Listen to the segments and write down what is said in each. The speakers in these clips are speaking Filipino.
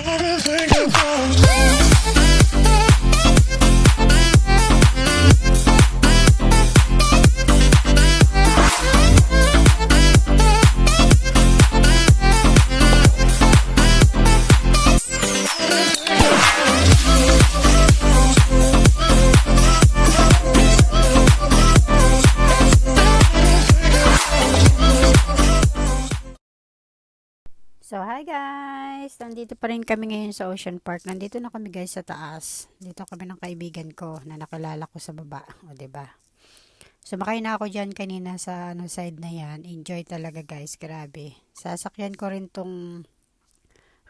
I love it. So, hi guys! Nandito pa rin kami ngayon sa Ocean Park. Nandito na kami guys sa taas. Dito kami ng kaibigan ko na nakilala ko sa baba. O, ba diba? Sumakay na ako dyan kanina sa ano, side na yan. Enjoy talaga guys. Grabe. Sasakyan ko rin tong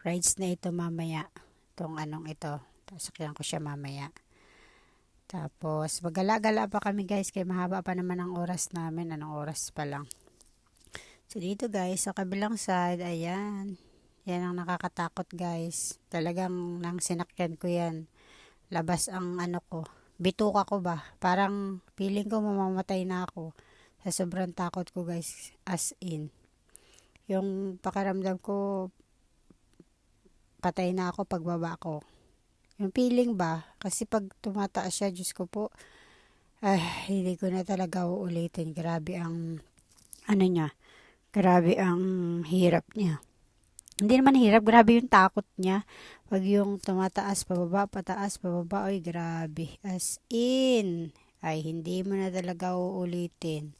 rides na ito mamaya. Tong anong ito. Sasakyan ko siya mamaya. Tapos, magala-gala pa kami guys. Kaya mahaba pa naman ang oras namin. Anong oras pa lang. So, dito guys, sa kabilang side, ayan. Yan ang nakakatakot guys. Talagang nang sinakyan ko yan. Labas ang ano ko. Bituka ko ba? Parang feeling ko mamamatay na ako. Sa sobrang takot ko guys. As in. Yung pakaramdam ko, patay na ako pagbaba ko. Yung feeling ba? Kasi pag tumataas siya, Diyos ko po, ay, hindi ko na talaga uulitin. Grabe ang, ano niya, grabe ang hirap niya. Hindi naman hirap, grabe yung takot niya. Pag yung tumataas, pababa, pataas, pababa, ay grabe. As in, ay hindi mo na talaga uulitin.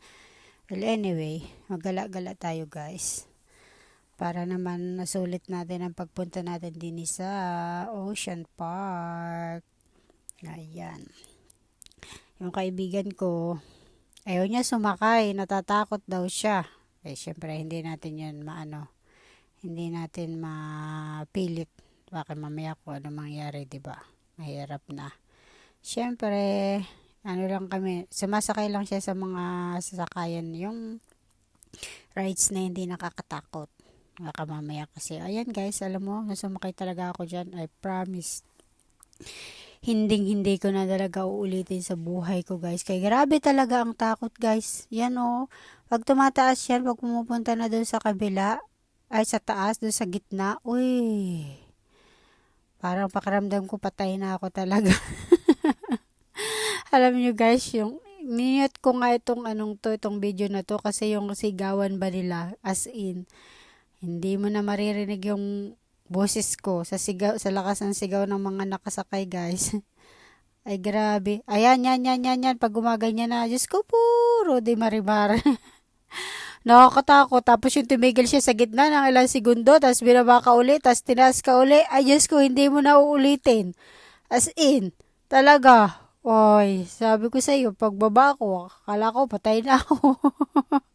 Well, anyway, magala-gala tayo guys. Para naman nasulit natin ang pagpunta natin din sa Ocean Park. Ayan. Yung kaibigan ko, ayaw niya sumakay, natatakot daw siya. Eh, syempre, hindi natin yan maano, hindi natin mapilit. Baka mamaya ko ano mangyari, di ba? Mahirap na. Syempre, ano lang kami, sumasakay lang siya sa mga sasakayan, yung rides na hindi nakakatakot. Baka mamaya kasi, ayan guys, alam mo, nasumakay talaga ako dyan, I promise. Hinding hindi ko na talaga uulitin sa buhay ko guys. Kaya grabe talaga ang takot guys. Yan o, pag tumataas yan, pag pumupunta na doon sa kabila, ay sa taas, doon sa gitna, uy, parang pakiramdam ko patay na ako talaga. Alam niyo guys, yung minute ko nga itong anong to, itong video na to, kasi yung sigawan ba nila, as in, hindi mo na maririnig yung boses ko sa sigaw, sa lakas ng sigaw ng mga nakasakay guys. Ay grabe. Ayan, yan, yan, yan, yan. Pag gumaganyan na, Diyos ko po, Rudy Marimar. Nakakatakot. Tapos yung tumigil siya sa gitna ng ilang segundo, tapos binaba ka uli, tapos tinaas ka uli. Ay, Diyos ko, hindi mo na uulitin. As in, talaga. Oy, sabi ko sa iyo, pagbaba ko, akala ko patay na ako.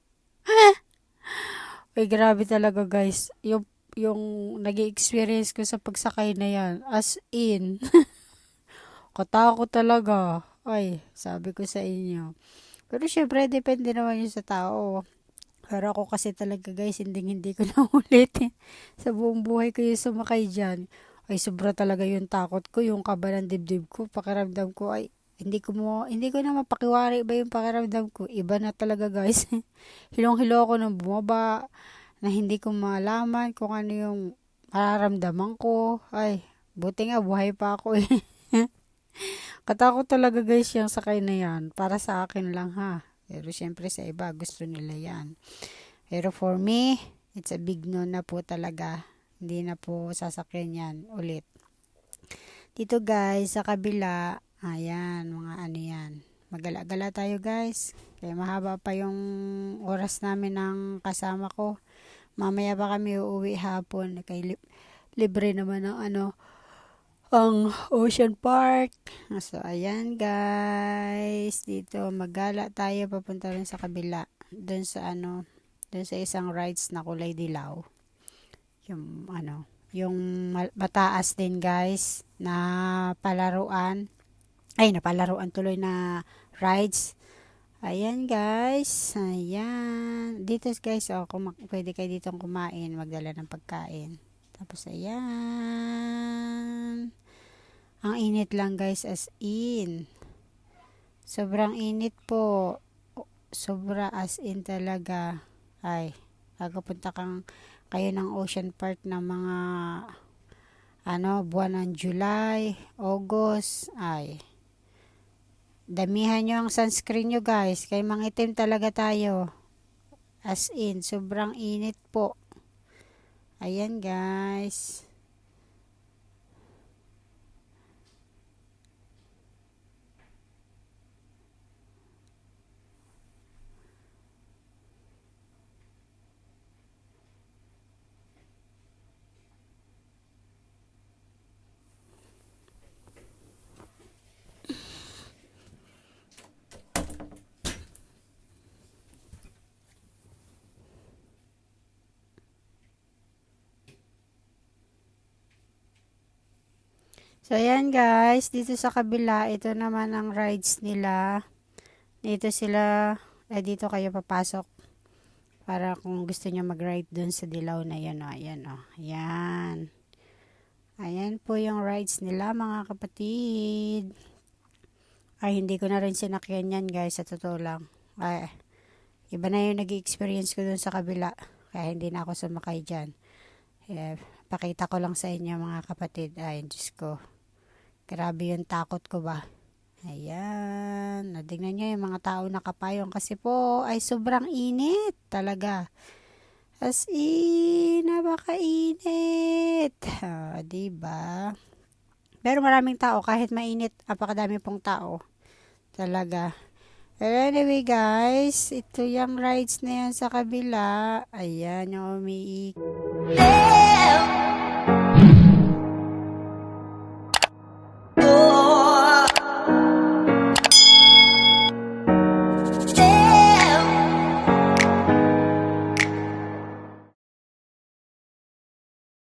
Ay, grabe talaga guys. Yung, yung nag experience ko sa pagsakay na yan. As in. Katakot talaga. Ay, sabi ko sa inyo. Pero syempre, depende naman yun sa tao. Pero ako kasi talaga guys, hindi hindi ko na ulitin. Sa buong buhay ko yung sumakay dyan. Ay, sobra talaga yung takot ko, yung kaba ng dibdib ko. Pakiramdam ko ay, hindi ko mo, hindi ko na mapakiwari ba yung pakiramdam ko. Iba na talaga guys. Hilong-hilo ako nung bumaba na hindi ko malaman kung ano yung mararamdaman ko. Ay, buti nga buhay pa ako eh. Katakot talaga guys yung sakay na yan. Para sa akin lang ha. Pero syempre sa iba gusto nila yan. Pero for me, it's a big no na po talaga. Hindi na po sasakyan yan ulit. Dito guys, sa kabila, ayan, mga ano yan. Magala-gala tayo guys. Kaya mahaba pa yung oras namin ng kasama ko. Mamaya pa kami uuwi hapon. Kay li- libre naman ng ano, ang Ocean Park. So, ayan guys. Dito, magala tayo papunta rin sa kabila. Doon sa ano, doon sa isang rides na kulay dilaw. Yung ano, yung mataas din guys na palaruan. Ay, na palaruan tuloy na rides. Ayan guys. Ayan. Dito guys, oh, pwede kayo dito kumain, magdala ng pagkain. Tapos ayan. Ang init lang guys as in. Sobrang init po. Sobra as in talaga. Ay, pagpunta kang kayo ng Ocean Park ng mga ano, buwan ng July, August, ay, damihan nyo ang sunscreen nyo guys, kay mangitim talaga tayo. As in, sobrang init po. Ayan guys. So, ayan guys, dito sa kabila, ito naman ang rides nila. Dito sila, eh, dito kayo papasok. Para kung gusto nyo mag-ride dun sa dilaw na yan, o. Ayan, o. Ayan. Ayan po yung rides nila, mga kapatid. Ay, hindi ko na rin sinakyan yan, guys, sa totoo lang. Ay, iba na yung nag-experience ko dun sa kabila. Kaya hindi na ako sumakay dyan. Eh, pakita ko lang sa inyo, mga kapatid. Ay, Diyos ko. Grabe yung takot ko ba. Ayan. Nadignan nyo yung mga tao nakapayong kasi po ay sobrang init talaga. As in, napakainit. Ah, diba? Pero maraming tao kahit mainit, apakadami pong tao. Talaga. Pero anyway guys, ito yung rides na yan sa kabila. Ayan yung umiik. Live